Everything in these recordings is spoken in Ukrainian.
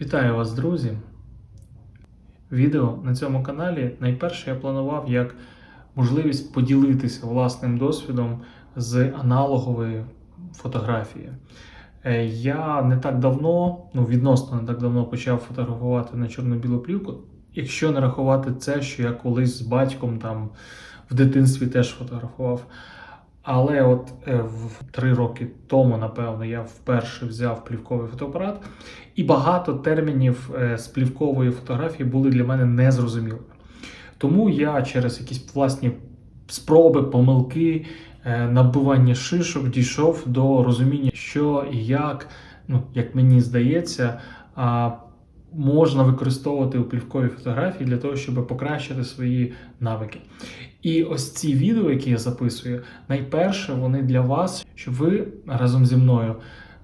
Вітаю вас, друзі! Відео на цьому каналі найперше я планував як можливість поділитися власним досвідом з аналогової фотографії. Е, Я не так давно, ну відносно не так давно почав фотографувати на чорно-білу плівку, якщо не рахувати це, що я колись з батьком там в дитинстві теж фотографував. Але от е, в три роки тому, напевно, я вперше взяв плівковий фотоапарат, і багато термінів е, з плівкової фотографії були для мене незрозумілими. Тому я через якісь власні спроби, помилки, е, набивання шишок дійшов до розуміння, що і як, ну, як мені здається, можна використовувати у плівковій фотографії для того, щоб покращити свої навики. І ось ці відео, які я записую, найперше вони для вас, щоб ви разом зі мною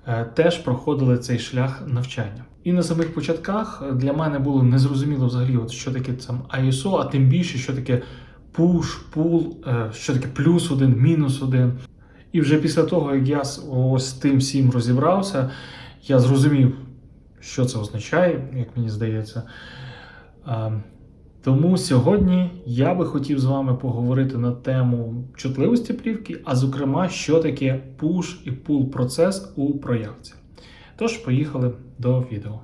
е, теж проходили цей шлях навчання. І на самих початках для мене було незрозуміло взагалі, от що таке там ISO, а тим більше, що таке push, pull, е, що таке плюс один, мінус один. І вже після того, як я з ось тим всім розібрався, я зрозумів, що це означає, як мені здається. Тому сьогодні я би хотів з вами поговорити на тему чутливості плівки, а зокрема, що таке push і pull процес у проявці. Тож, поїхали до відео.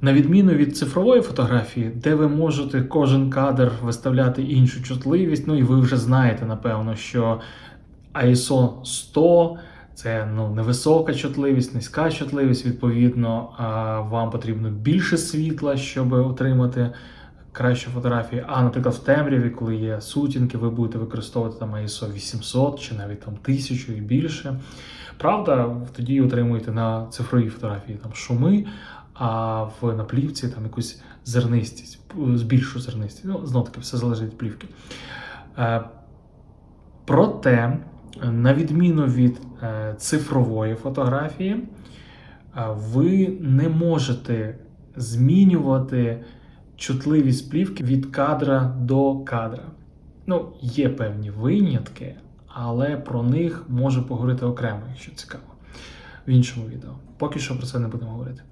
На відміну від цифрової фотографії, де ви можете кожен кадр виставляти іншу чутливість, ну і ви вже знаєте, напевно, що ISO 100 це ну, невисока чутливість, низька чутливість. Відповідно, вам потрібно більше світла, щоб отримати кращу фотографію. А, наприклад, в темряві, коли є сутінки, ви будете використовувати там ISO 800 чи навіть там 1000 і більше. Правда, тоді отримуєте на цифровій фотографії там шуми а в наплівці там якусь зернистість, збільшу зернистість. Ну, знов таки, все залежить від плівки. Е, Проте, на відміну від е, цифрової фотографії, е, ви не можете змінювати чутливість плівки від кадра до кадра. Ну, є певні винятки, але про них можу поговорити окремо, якщо цікаво, в іншому відео. Поки що про це не будемо говорити.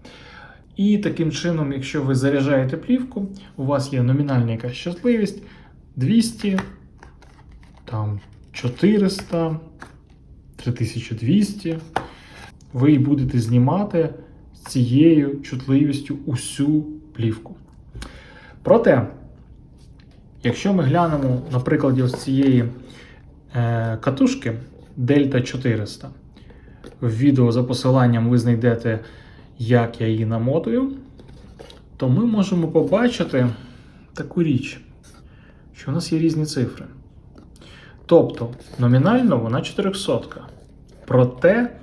І таким чином, якщо ви заряджаєте плівку, у вас є номінальна якась щасливість 200, там 400, 3200. Ви будете знімати з цією чутливістю усю плівку. Проте, якщо ми глянемо на прикладі ось цієї е, катушки Delta 400, в відео за посиланням ви знайдете як я її намотую, то ми можемо побачити таку річ, що у нас є різні цифри. Тобто, номінально вона 400. Проте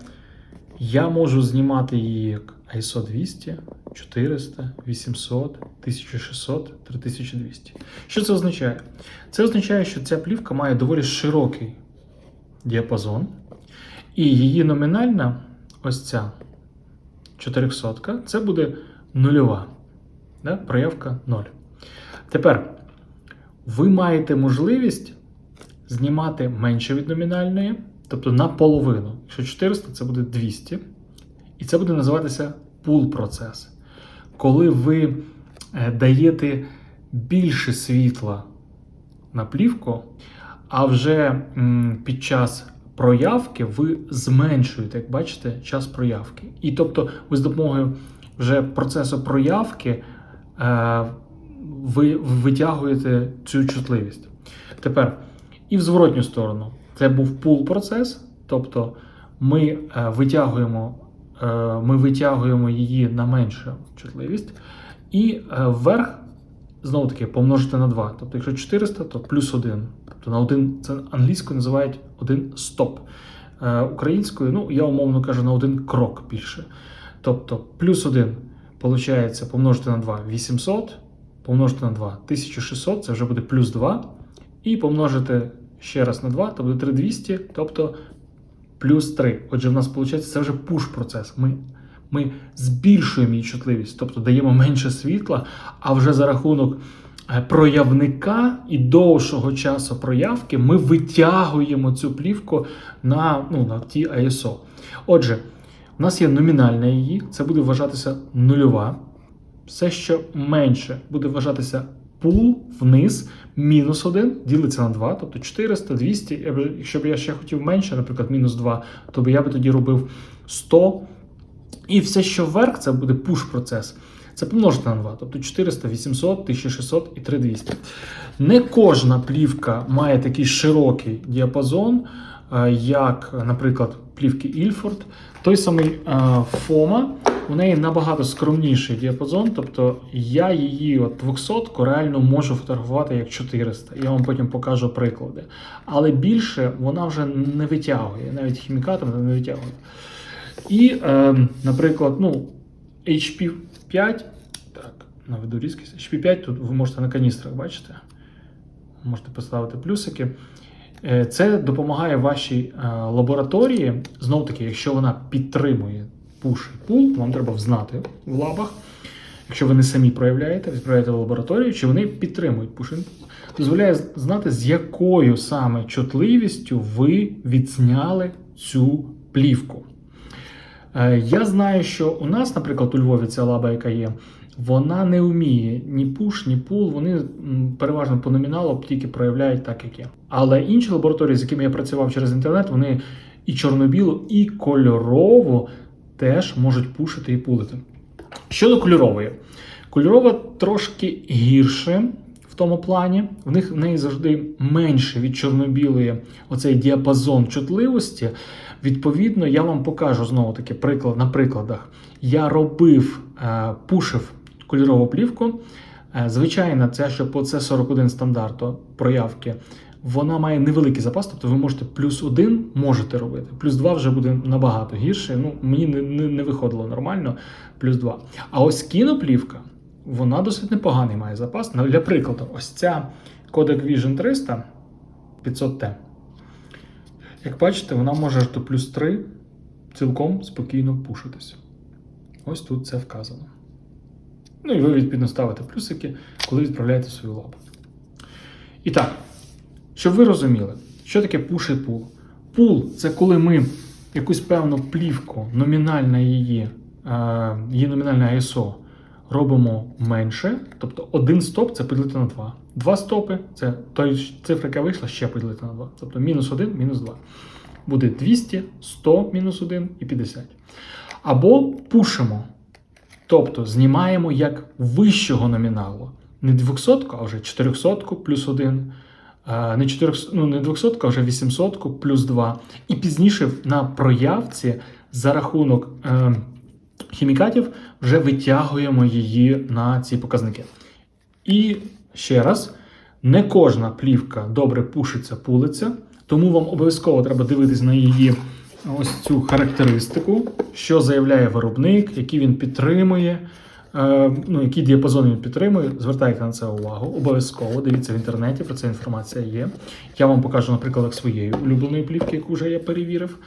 я можу знімати її як ISO 200, 400, 800, 1600, 3200. Що це означає? Це означає, що ця плівка має доволі широкий діапазон, і її номінальна ось ця 400 це буде нульова. Да? Проявка 0. Тепер ви маєте можливість знімати менше від номінальної, тобто наполовину. Якщо 400, це буде 200. І це буде називатися пул процес. Коли ви е, даєте більше світла на плівку, а вже під час проявки ви зменшуєте, як бачите, час проявки. І тобто, ви з допомогою вже процесу проявки е, ви витягуєте цю чутливість. Тепер, і в зворотню сторону, це був пул процес, тобто ми е, витягуємо е, ми витягуємо її на меншу чутливість, і вверх знову таки помножити на 2. Тобто, якщо 400, то плюс 1. Тобто на один, це англійською називають один стоп. Е, українською, ну, я умовно кажу, на один крок більше. Тобто плюс 1 виходить помножити на 2 800, помножити на 2 1600, це вже буде плюс 2. І помножити ще раз на 2, то буде 3200, тобто плюс 3. Отже, в нас виходить це вже пуш-процес. Ми, ми збільшуємо її чутливість, тобто даємо менше світла, а вже за рахунок проявника і довшого часу проявки ми витягуємо цю плівку на, ну, на ті ISO. Отже, у нас є номінальна її, це буде вважатися нульова. Все, що менше, буде вважатися пул вниз, мінус 1 ділиться на 2, тобто 400, 200. Я Якщо б я ще хотів менше, наприклад, мінус 2, то я би тоді робив 100. І все, що вверх, це буде пуш-процес. Це помножити на 2, тобто 400, 800, 1600 і 3200. Не кожна плівка має такий широкий діапазон, е, як, наприклад, плівки Ilford. Той самий е, Фома, у неї набагато скромніший діапазон, тобто я її от 200 реально можу фотографувати як 400. Я вам потім покажу приклади. Але більше вона вже не витягує, навіть хімікатом не витягує. І, е, наприклад, ну, HP 5, так, наведу різкість. HP 5 тут ви можете на каністрах бачите. Можете поставити плюсики. Е, Це допомагає вашій е, лабораторії. Знов таки, якщо вона підтримує push і pull, вам треба взнати в лабах. Якщо ви не самі проявляєте, відправляєте в лабораторію, чи вони підтримують pull. Дозволяє знати, з якою саме чутливістю ви відзняли цю плівку. Е, Я знаю, що у нас, наприклад, у Львові ця лаба, яка є, вона не вміє ні пуш, ні пул. Вони переважно по номіналу тільки проявляють так, як є. Але інші лабораторії, з якими я працював через інтернет, вони і чорно-білу, і кольорову теж можуть пушити і пулити. Щодо кольорової, кольорова трошки гірше в тому плані. В них в неї завжди менше від чорно-білої оцей діапазон чутливості. Відповідно, я вам покажу знову таки приклад на прикладах. Я робив, е, пушив кольорову плівку. Е, Звичайно, це що по C41 стандарту проявки. Вона має невеликий запас, тобто ви можете плюс один можете робити. Плюс два вже буде набагато гірше. Ну, мені не, не, не виходило нормально, плюс два. А ось кіноплівка, вона досить непоганий має запас. Ну, Для прикладу, ось ця Kodak Vision 300 500T. Як бачите, вона може аж до плюс 3 цілком спокійно пушитися. Ось тут це вказано. Ну і ви відповідно ставите плюсики, коли відправляєте свою лабу. І так, щоб ви розуміли, що таке pull. Pull – це коли ми якусь певну плівку, номінальна її, е, її номінальне ISO робимо менше. Тобто один стоп це поділити на 2. Два стопи це той цифра, яка вийшла, ще поділити на 2. Тобто мінус 1, мінус 2. Буде 200, 100 мінус 1 і 50. Або пушимо. Тобто знімаємо як вищого номіналу. Не 200, а вже 400 плюс 1. е, Не 400, ну, не 200, а вже 800 плюс 2. І пізніше на проявці за рахунок е, хімікатів вже витягуємо її на ці показники. І ще раз, не кожна плівка добре пушиться, пулиться, тому вам обов'язково треба дивитись на її ось цю характеристику, що заявляє виробник, який він підтримує, е, ну, який діапазон він підтримує. Звертайте на це увагу. Обов'язково дивіться в інтернеті, про це інформація є. Я вам покажу на прикладах своєї улюбленої плівки, яку вже я перевірив.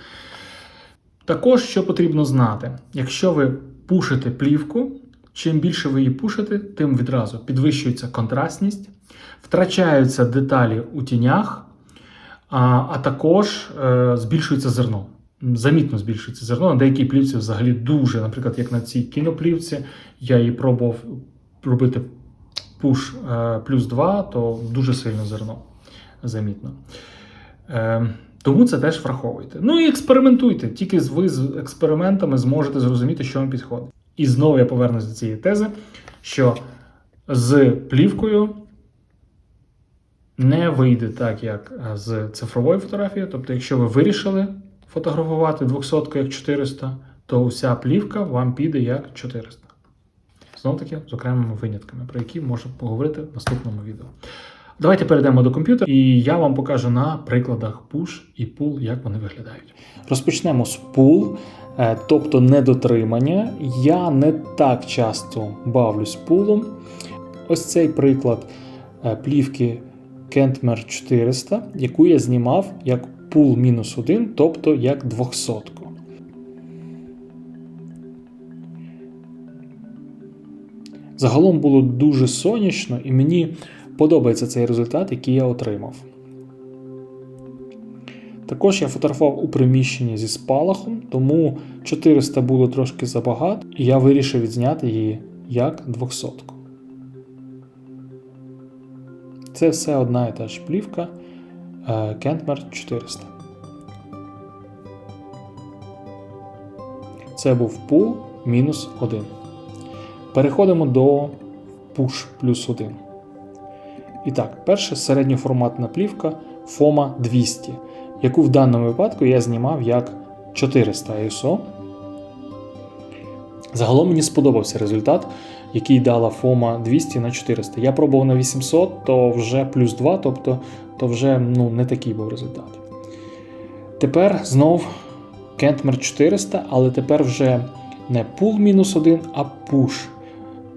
Також що потрібно знати, якщо ви пушите плівку, чим більше ви її пушите, тим відразу підвищується контрастність, втрачаються деталі у тінях, а, а також е, збільшується зерно. Замітно збільшується зерно. На деякій плівці взагалі дуже, наприклад, як на цій кіноплівці, я її пробував робити пуш е, плюс 2, то дуже сильно зерно замітно. Е, тому це теж враховуйте. Ну і експериментуйте. Тільки ви з експериментами зможете зрозуміти, що вам підходить. І знову я повернусь до цієї тези, що з плівкою не вийде так, як е, з цифровою фотографією. Тобто, якщо ви вирішили фотографувати 200 як 400, то вся плівка вам піде як 400. Знову таки, з окремими винятками, про які можемо поговорити в наступному відео. Давайте перейдемо до комп'ютера, і я вам покажу на прикладах push і pull, як вони виглядають. Розпочнемо з pull. е, тобто недотримання. Я не так часто бавлюсь пулом. Ось цей приклад е, плівки Kentmer 400, яку я знімав як пул мінус 1, тобто як 200. Загалом було дуже сонячно, і мені подобається цей результат, який я отримав. Також я фотографував у приміщенні зі спалахом, тому 400 було трошки забагато, і я вирішив відзняти її як 200. Це все одна і та ж плівка Kentmer 400. Це був пул мінус 1. Переходимо до push плюс 1. І так, перша середньоформатна плівка FOMA 200, яку в даному випадку я знімав як 400 ISO. Загалом мені сподобався результат, який дала FOMA 200 на 400. Я пробував на 800, то вже плюс 2, тобто то вже ну, не такий був результат. Тепер знов Kentmer 400, але тепер вже не pull мінус 1, а push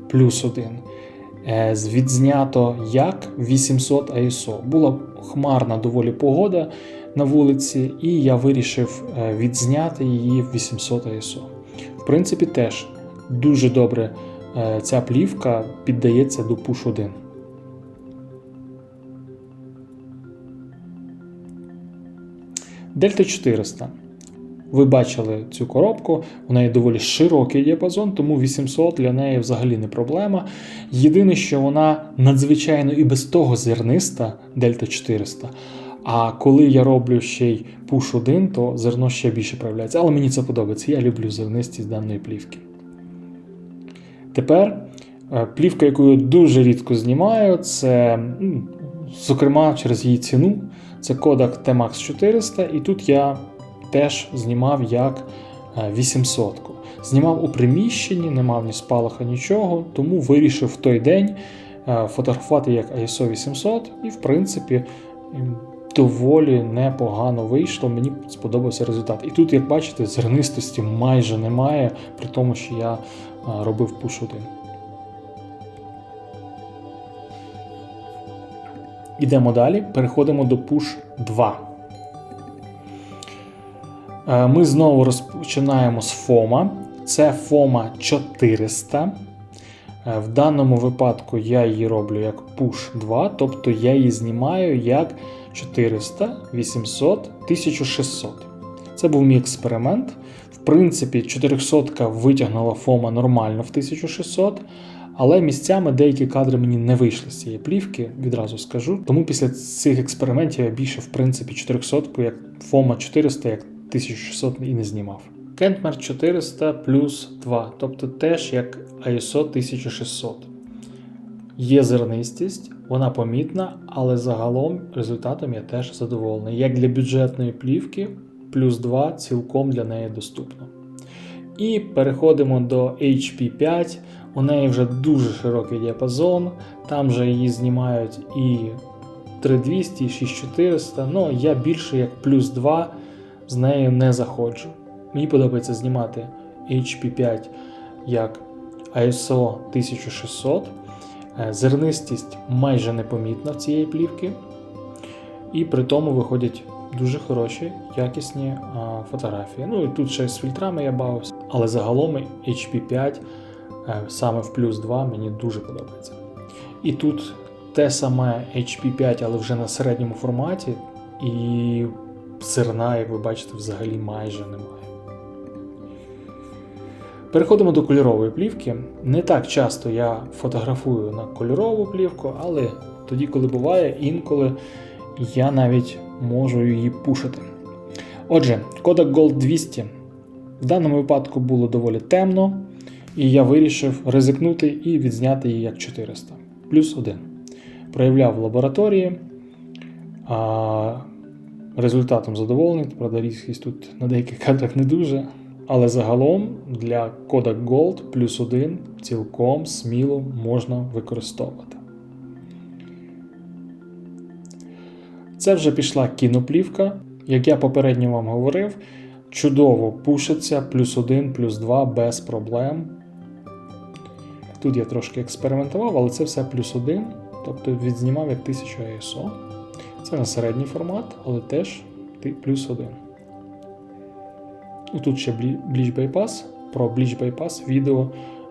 плюс 1. Е, Відзнято як 800 ISO. Була хмарна доволі погода на вулиці, і я вирішив е, відзняти її в 800 ISO. В принципі, теж дуже добре е, ця плівка піддається до Push 1. Дельта 400. Ви бачили цю коробку, у неї доволі широкий діапазон, тому 800 для неї взагалі не проблема. Єдине, що вона надзвичайно і без того зерниста Дельта 400. А коли я роблю ще й Push 1, то зерно ще більше проявляється. Але мені це подобається. Я люблю зернистість даної плівки. Тепер е, плівка, яку я дуже рідко знімаю, це, зокрема, через її ціну. Це Kodak T-Max 400, і тут я теж знімав як 800. Знімав у приміщенні, не мав ні спалаха, нічого, тому вирішив в той день фотографувати як ISO 800, і, в принципі, доволі непогано вийшло. Мені сподобався результат. І тут, як бачите, зернистості майже немає, при тому, що я робив push 1. Ідемо далі, переходимо до Push 2. Ми знову розпочинаємо з FOMA. Це FOMA 400. В даному випадку я її роблю як Push 2, тобто я її знімаю як 400, 800, 1600. Це був мій експеримент. В принципі, 400 витягнула FOMA нормально в 1600. Але місцями деякі кадри мені не вийшли з цієї плівки, відразу скажу. Тому після цих експериментів я більше, в принципі, 400 як FOMA 400, як 1600 і не знімав. Kentmer 400 плюс 2, тобто теж як ISO 1600. Є зернистість, вона помітна, але загалом результатом я теж задоволений. Як для бюджетної плівки, плюс 2 цілком для неї доступно. І переходимо до HP5. У неї вже дуже широкий діапазон, там же її знімають і 3200, і 6400. Ну, я більше як плюс 2 з нею не заходжу. Мені подобається знімати HP5 як ISO 1600. Е, зернистість майже непомітна в цієї плівки. І при тому виходять дуже хороші, якісні а, фотографії. Ну і тут ще з фільтрами я бавився. Але загалом HP5 е, саме в плюс 2 мені дуже подобається. І тут те саме HP5, але вже на середньому форматі. І зерна, як ви бачите, взагалі майже немає. Переходимо до кольорової плівки. Не так часто я фотографую на кольорову плівку, але тоді, коли буває, інколи я навіть можу її пушити. Отже, Kodak Gold 200 в даному випадку було доволі темно, і я вирішив ризикнути і відзняти її як 400 плюс 1. Проявляв в лабораторії. Результатом задоволений, правда, різкість тут на деяких кадрах не дуже. Але загалом для Kodak Gold плюс 1 цілком сміло можна використовувати. Це вже пішла кіноплівка. Як я попередньо вам говорив, чудово пушиться, плюс 1, плюс 2 без проблем. Тут я трошки експериментував, але це все плюс 1, тобто відзнімав як 1000 ISO. Це на середній формат, але теж плюс 1. Ну, Тут ще Bleach Bypass. Про Bleach Bypass відео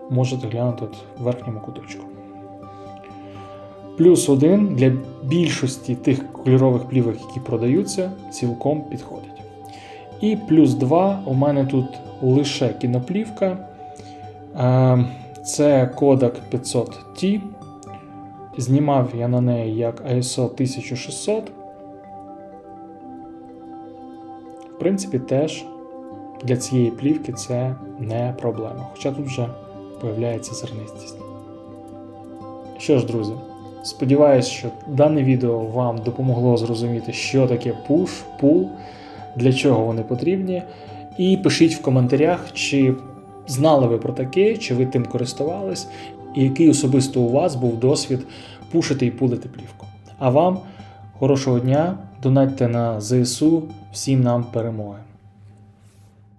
можете глянути от в верхньому куточку. Плюс 1 для більшості тих кольорових плівок, які продаються, цілком підходить. І плюс 2 у мене тут лише кіноплівка. Е, Це кодек 500T. Знімав я на неї як ISO 1600. В принципі, теж для цієї плівки це не проблема. Хоча тут вже появляється зернистість. Що ж, друзі, сподіваюсь, що дане відео вам допомогло зрозуміти, що таке push, pull, для чого вони потрібні. І пишіть в коментарях, чи знали ви про таке, чи ви тим користувались, і який особисто у вас був досвід пушити і пулити плівку. А вам хорошого дня, донатьте на ЗСУ, всім нам перемоги!